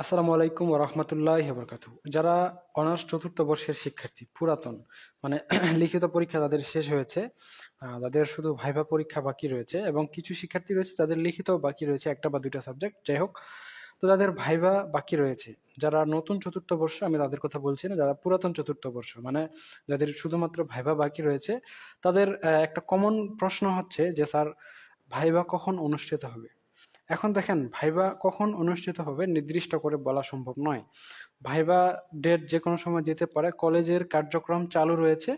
আসসালামু আলাইকুম রহমতুল্লাহ বরকাতু যারা অনার্স চতুর্থ বর্ষের শিক্ষার্থী, পুরাতন মানে লিখিত পরীক্ষা তাদের শেষ হয়েছে তাদের শুধু ভাইভা পরীক্ষা বাকি রয়েছে এবং কিছু শিক্ষার্থী রয়েছে, তাদের লিখিত বাকি রয়েছে একটা বা দুইটা সাবজেক্ট। যাই হোক, তো তাদের ভাইভা বাকি রয়েছে। যারা নতুন চতুর্থ বর্ষ, আমি তাদের কথা বলছি না, যারা পুরাতন চতুর্থ বর্ষ মানে যাদের শুধুমাত্র ভাইভা বাকি রয়েছে, তাদের একটা কমন প্রশ্ন হচ্ছে যে, স্যার, ভাইভা কখন অনুষ্ঠিত হবে? এখন দেখেন, ভাইবা কখন অনুষ্ঠিত হবে নির্দিষ্ট করে বলা সম্ভব নয়। ভাইবা ডেট যে কোনো সময় দিতে পারে। কলেজের কার্যক্রম চালু রয়েছে।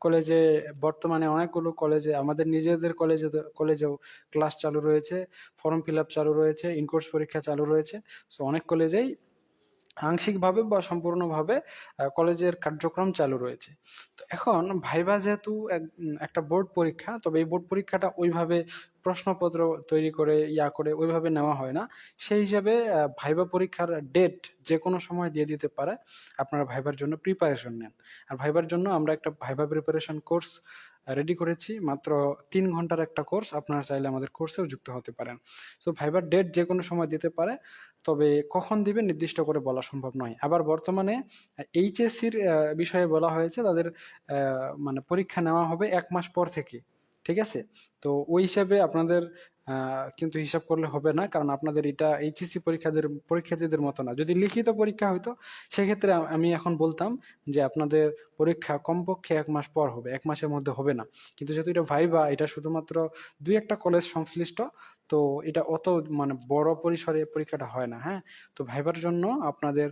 কলেজে বর্তমানে অনেকগুলো কলেজে, আমাদের নিজেদের কলেজে কলেজেও ক্লাস চালু রয়েছে ফর্ম ফিল আপ চালু রয়েছে ইনকোর্স পরীক্ষা চালু রয়েছে। সো অনেক কলেজেই আংশিকভাবে বা সম্পূর্ণভাবে কলেজের কার্যক্রম চালু রয়েছে। তো এখন ভাইবা যেহেতু এক- একটা বোর্ড পরীক্ষা, তবে এই বোর্ড পরীক্ষাটা ওইভাবে প্রশ্নপত্র তৈরি করে, ইয়া করে ওইভাবে নেওয়া হয় না। সেই হিসাবে ভাইবা পরীক্ষার ডেট যে কোনো সময় দিয়ে দিতে পারে। আপনারা ভাইবার জন্য প্রিপারেশন নেন। আর ভাইবার জন্য আমরা একটা ভাইবা প্রিপারেশন কোর্স রেডি করেছি। মাত্র তিন ঘণ্টার একটা কোর্স আপনারা চাইলে আমাদের কোর্সেও যুক্ত হতে পারেন। সো ভাইবার ডেট যে কোনো সময় দিতে পারে, তবে কখন দিবে নির্দিষ্ট করে বলা সম্ভব নয়। আবার বর্তমানে এইচএসসির বিষয়ে বলা হয়েছে, তাদের মানে পরীক্ষা নেওয়া হবে এক মাস পর থেকে। ঠিক আছে? তো ওই হিসাবে আপনাদের কিন্তু হিসাব করলে হবে না, কারণ আপনাদের এটা এইচএসসি পরীক্ষাদের, পরীক্ষার্থীদের মতো না। যদি লিখিত পরীক্ষা হইতো, সেক্ষেত্রে আমি এখন বলতাম যে আপনাদের পরীক্ষা কমপক্ষে এক মাস পর হবে, এক মাসের মধ্যে হবে না। কিন্তু যেহেতু এটা ভাইবা এটা শুধুমাত্র দুই একটা কলেজ সংশ্লিষ্ট, তো এটা অত মানে বড় পরিসরে পরীক্ষাটা হয় না হ্যাঁ? তো ভাইবার জন্য আপনাদের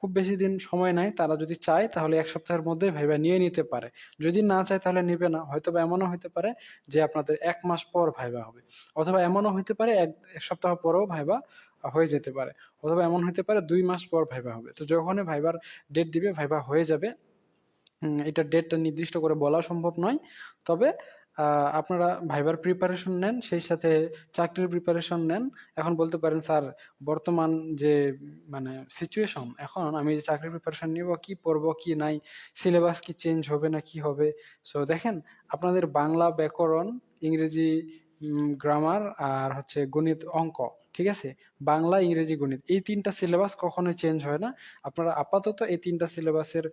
খুব বেশি দিন সময় নাই। তারা যদি চায়, তাহলে এক সপ্তাহের মধ্যে ভাইবা নিয়ে নিতে পারে। যদি না চায়, তাহলে নিবে না। হয়তো বা এমনও হতে পারে যে আপনাদের এক মাস পর ভাইবা হবে। অথবা এমনও হতে পারে, এক এক সপ্তাহ পরেও ভাইবা হয়ে যেতে পারে, অথবা এমন হতে পারে দুই মাস পর ভাইবা হবে। তো যখনই ভাইবার ডেট দিবে, ভাইবা হয়ে যাবে। এটা ডেটটা নির্দিষ্ট করে বলা সম্ভব নয়। তবে আপনারা ভাইবার প্রিপারেশন নেন, সেই সাথে চাকরির প্রিপারেশন নেন। এখন বলতে পারেন, স্যার, বর্তমান যে মানে সিচুয়েশন এখন আমি যে চাকরির প্রিপারেশন নিব, কি পড়ব, কি নাই সিলেবাস কি চেঞ্জ হবে না কি হবে? সো দেখেন, আপনাদের বাংলা ব্যাকরণ, ইংরেজি গ্রামার আর হচ্ছে গণিত অঙ্ক। ঠিক আছে? বাংলা, ইংরেজি, গণিত। এই তিনটা সিলেবাস কখনোই চেঞ্জ হয় না। আপনারা আপাতত এই তিনটা সিলেবাসের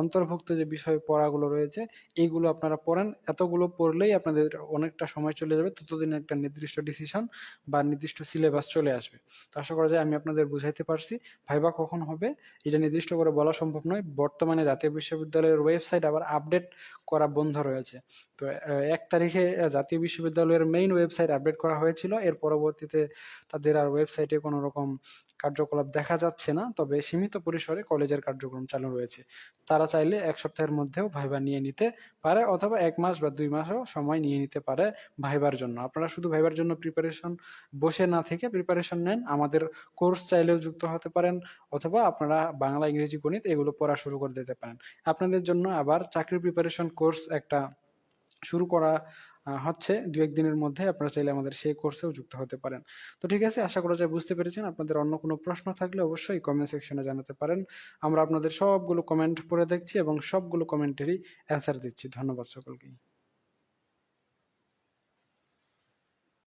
অন্তর্ভুক্ত যে বিষয় পড়াগুলো রয়েছে এইগুলো আপনারা পড়েন। এতগুলো পড়লেই আপনাদের অনেকটা সময় চলে যাবে। ততদিন একটা নির্দিষ্ট ডিসিশন বা নির্দিষ্ট সিলেবাস চলে আসবে। তো আশা করা যায় আমি আপনাদের বুঝাইতে পারছি। ভাইবা কখন হবে? এটা নির্দিষ্ট করে বলা সম্ভব নয়। বর্তমানে জাতীয় বিশ্ববিদ্যালয়ের ওয়েবসাইট আবার আপডেট করা বন্ধ রয়েছে। তো এক তারিখে জাতীয় বিশ্ববিদ্যালয়ের মেইন ওয়েবসাইট আপডেট করা হয়েছিল। এর পরবর্তীতে তাদের আর ওয়েবসাইটে কোনো রকম কার্যকলাপ দেখা যাচ্ছে না, তবে সীমিত পরিসরে কলেজের কার্যক্রম চালু রয়েছে। তারা চাইলে এক সপ্তাহের মধ্যেও ভাইবা নিয়ে নিতে পারে অথবা এক মাস বা দুই মাসও সময় নিয়ে নিতে পারে ভাইবার জন্য। আপনারা শুধু ভাইবার জন্য প্রিপারেশন বসে না থেকে প্রিপারেশন নেন, আমাদের কোর্স চাইলেও যুক্ত হতে পারেন অথবা আপনারা বাংলা, ইংরেজি, গণিত এগুলো পড়া শুরু করে দিতে পারেন। আপনাদের জন্য আবার চাকরির প্রিপারেশন কোর্স একটা শুরু করা হচ্ছে দু একদিনের মধ্যে আপনারা চাইলে আমাদের সেই কোর্সেও যুক্ত হতে পারেন। তো ঠিক আছে, আশা করা যায় বুঝতে পেরেছেন। আপনাদের অন্য কোনো প্রশ্ন থাকলে অবশ্যই কমেন্ট সেকশনে জানাতে পারেন। আমরা আপনাদের সবগুলো কমেন্ট পড়ে দেখছি এবং সবগুলো কমেন্টেরই অ্যান্সার দিচ্ছি। ধন্যবাদ সকলকেই।